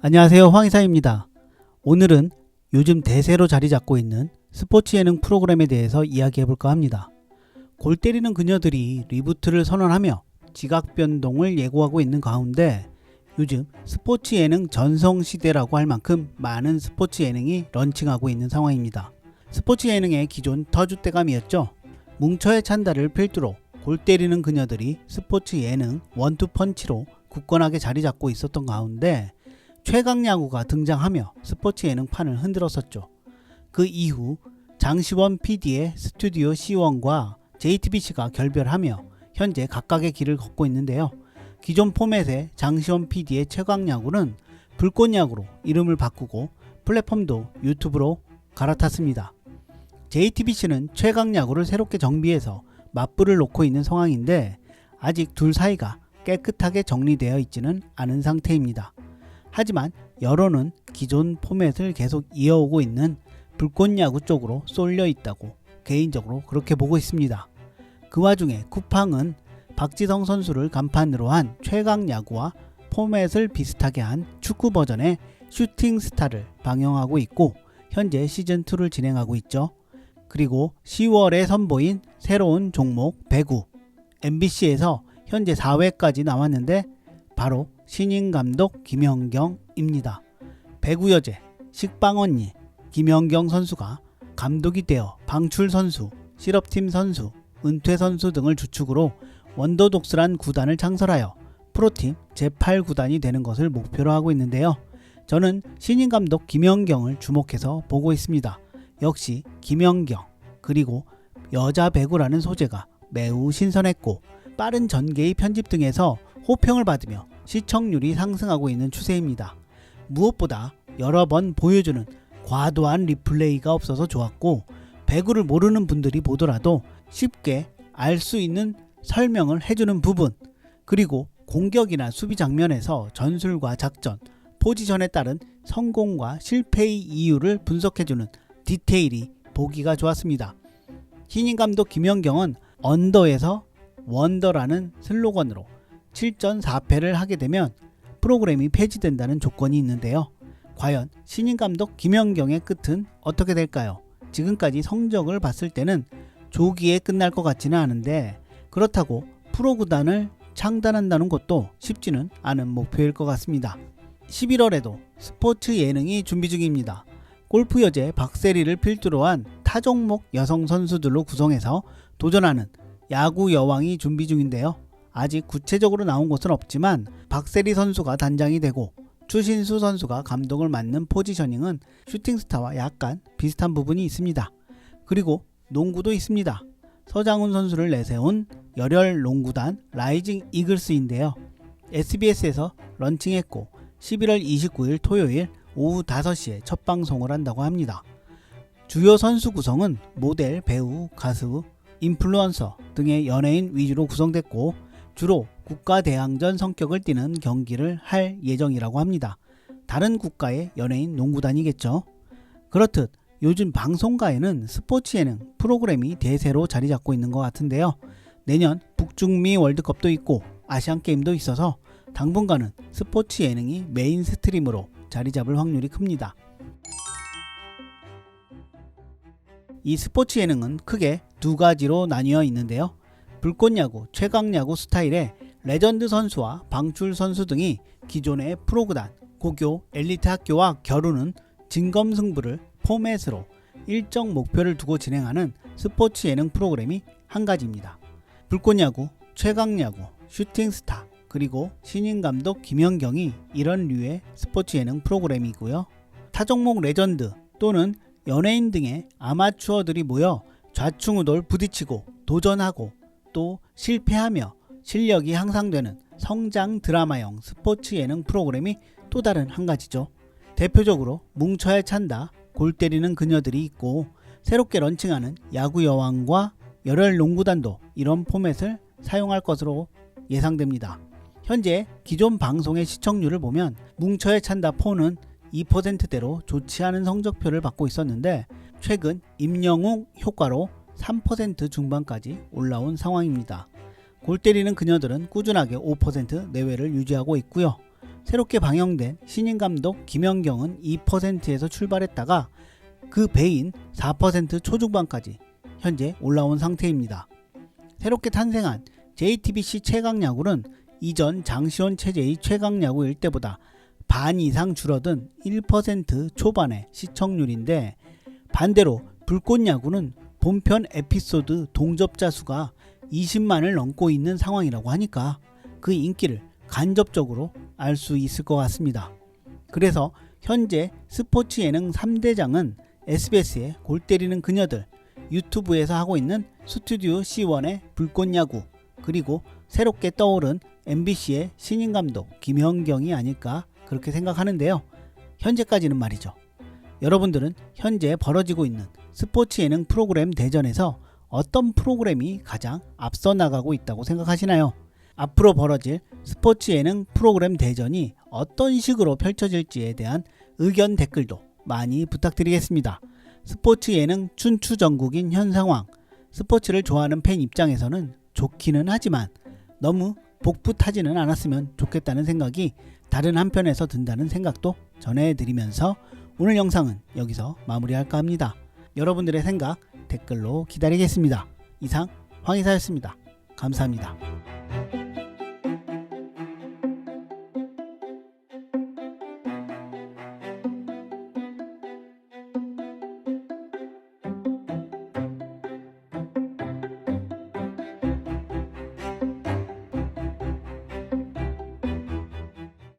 안녕하세요. 황희사입니다. 오늘은 요즘 대세로 자리 잡고 있는 스포츠 예능 프로그램에 대해서 이야기해 볼까 합니다. 골 때리는 그녀들이 리부트를 선언하며 지각 변동을 예고하고 있는 가운데 요즘 스포츠 예능 전성 시대라고 할 만큼 많은 스포츠 예능이 런칭하고 있는 상황입니다. 스포츠 예능의 기존 터줏대감이었죠. 뭉쳐의 찬다를 필두로 골 때리는 그녀들이 스포츠 예능 원투펀치로 굳건하게 자리 잡고 있었던 가운데 최강 야구가 등장하며 스포츠 예능판을 흔들었었죠. 그 이후 장시원 PD의 스튜디오 C1과 JTBC가 결별하며 현재 각각의 길을 걷고 있는데요. 기존 포맷의 장시원 PD의 최강 야구는 불꽃 야구로 이름을 바꾸고 플랫폼도 유튜브로 갈아탔습니다. JTBC는 최강 야구를 새롭게 정비해서 맞불을 놓고 있는 상황인데 아직 둘 사이가 깨끗하게 정리되어 있지는 않은 상태입니다. 하지만 여론은 기존 포맷을 계속 이어오고 있는 불꽃 야구 쪽으로 쏠려 있다고 개인적으로 그렇게 보고 있습니다. 그 와중에 쿠팡은 박지성 선수를 간판으로 한 최강 야구와 포맷을 비슷하게 한 축구 버전의 슈팅 스타를 방영하고 있고 현재 시즌 2를 진행하고 있죠. 그리고 10월에 선보인 새로운 종목 배구 MBC에서 현재 4회까지 나왔는데 바로 신인 감독 김연경입니다. 배구 여제 식빵 언니 김연경 선수가 감독이 되어 방출 선수, 실업팀 선수, 은퇴 선수 등을 주축으로 원더독스란 구단을 창설하여 프로팀 제8구단이 되는 것을 목표로 하고 있는데요. 저는 신인 감독 김연경을 주목해서 보고 있습니다. 역시 김연경 그리고 여자 배구라는 소재가 매우 신선했고 빠른 전개의 편집 등에서 호평을 받으며 시청률이 상승하고 있는 추세입니다. 무엇보다 여러 번 보여주는 과도한 리플레이가 없어서 좋았고 배구를 모르는 분들이 보더라도 쉽게 알 수 있는 설명을 해주는 부분 그리고 공격이나 수비 장면에서 전술과 작전, 포지션에 따른 성공과 실패의 이유를 분석해주는 디테일이 보기가 좋았습니다. 신인 감독 김연경은 언더에서 원더라는 슬로건으로 7전 4패를 하게 되면 프로그램이 폐지된다는 조건이 있는데요. 과연 신인 감독 김연경의 끝은 어떻게 될까요? 지금까지 성적을 봤을 때는 조기에 끝날 것 같지는 않은데 그렇다고 프로 구단을 창단한다는 것도 쉽지는 않은 목표일 것 같습니다. 11월에도 스포츠 예능이 준비 중입니다. 골프 여제 박세리를 필두로 한 타종목 여성 선수들로 구성해서 도전하는 야구 여왕이 준비 중인데요. 아직 구체적으로 나온 것은 없지만 박세리 선수가 단장이 되고 추신수 선수가 감독을 맡는 포지셔닝은 슈팅스타와 약간 비슷한 부분이 있습니다. 그리고 농구도 있습니다. 서장훈 선수를 내세운 열혈 농구단 라이징 이글스인데요. SBS에서 런칭했고 11월 29일 토요일 오후 5시에 첫 방송을 한다고 합니다. 주요 선수 구성은 모델, 배우, 가수, 인플루언서 등의 연예인 위주로 구성됐고 주로 국가 대항전 성격을 띠는 경기를 할 예정이라고 합니다. 다른 국가의 연예인 농구단이겠죠. 그렇듯 요즘 방송가에는 스포츠 예능 프로그램이 대세로 자리 잡고 있는 것 같은데요. 내년 북중미 월드컵도 있고 아시안 게임도 있어서 당분간은 스포츠 예능이 메인 스트림으로 자리 잡을 확률이 큽니다. 이 스포츠 예능은 크게 두 가지로 나뉘어 있는데요. 불꽃야구, 최강야구 스타일의 레전드 선수와 방출 선수 등이 기존의 프로구단, 고교, 엘리트 학교와 겨루는 진검승부를 포맷으로 일정 목표를 두고 진행하는 스포츠 예능 프로그램이 한 가지입니다. 불꽃야구, 최강야구, 슈팅스타, 그리고 신인 감독 김연경이 이런 류의 스포츠 예능 프로그램이고요. 타종목 레전드 또는 연예인 등의 아마추어들이 모여 좌충우돌 부딪히고 도전하고 또 실패하며 실력이 향상되는 성장 드라마형 스포츠 예능 프로그램이 또 다른 한 가지죠. 대표적으로 뭉쳐야 찬다, 골 때리는 그녀들이 있고 새롭게 런칭하는 야구 여왕과 열혈 농구단도 이런 포맷을 사용할 것으로 예상됩니다. 현재 기존 방송의 시청률을 보면 뭉쳐야 찬다 4는 2%대로 좋지 않은 성적표를 받고 있었는데 최근 임영웅 효과로 3% 중반까지 올라온 상황입니다. 골 때리는 그녀들은 꾸준하게 5% 내외를 유지하고 있고요. 새롭게 방영된 신인 감독 김연경은 2%에서 출발했다가 그 배인 4% 초중반까지 현재 올라온 상태입니다. 새롭게 탄생한 JTBC 최강야구는 이전 장시원 체제의 최강야구일 때보다 반 이상 줄어든 1% 초반의 시청률인데 반대로 불꽃야구는 본편 에피소드 동접자 수가 20만을 넘고 있는 상황이라고 하니까 그 인기를 간접적으로 알 수 있을 것 같습니다. 그래서 현재 스포츠 예능 3대장은 SBS의 골 때리는 그녀들, 유튜브에서 하고 있는 스튜디오 C1의 불꽃야구, 그리고 새롭게 떠오른 MBC의 신인 감독 김현경이 아닐까 그렇게 생각하는데요. 현재까지는 말이죠. 여러분들은 현재 벌어지고 있는 스포츠 예능 프로그램 대전에서 어떤 프로그램이 가장 앞서 나가고 있다고 생각하시나요? 앞으로 벌어질 스포츠 예능 프로그램 대전이 어떤 식으로 펼쳐질지에 대한 의견 댓글도 많이 부탁드리겠습니다. 스포츠 예능 춘추 전국인 현 상황, 스포츠를 좋아하는 팬 입장에서는 좋기는 하지만 너무 복붙하지는 않았으면 좋겠다는 생각이 다른 한편에서 든다는 생각도 전해드리면서 오늘 영상은 여기서 마무리할까 합니다. 여러분들의 생각 댓글로 기다리겠습니다. 이상 황희사였습니다. 감사합니다.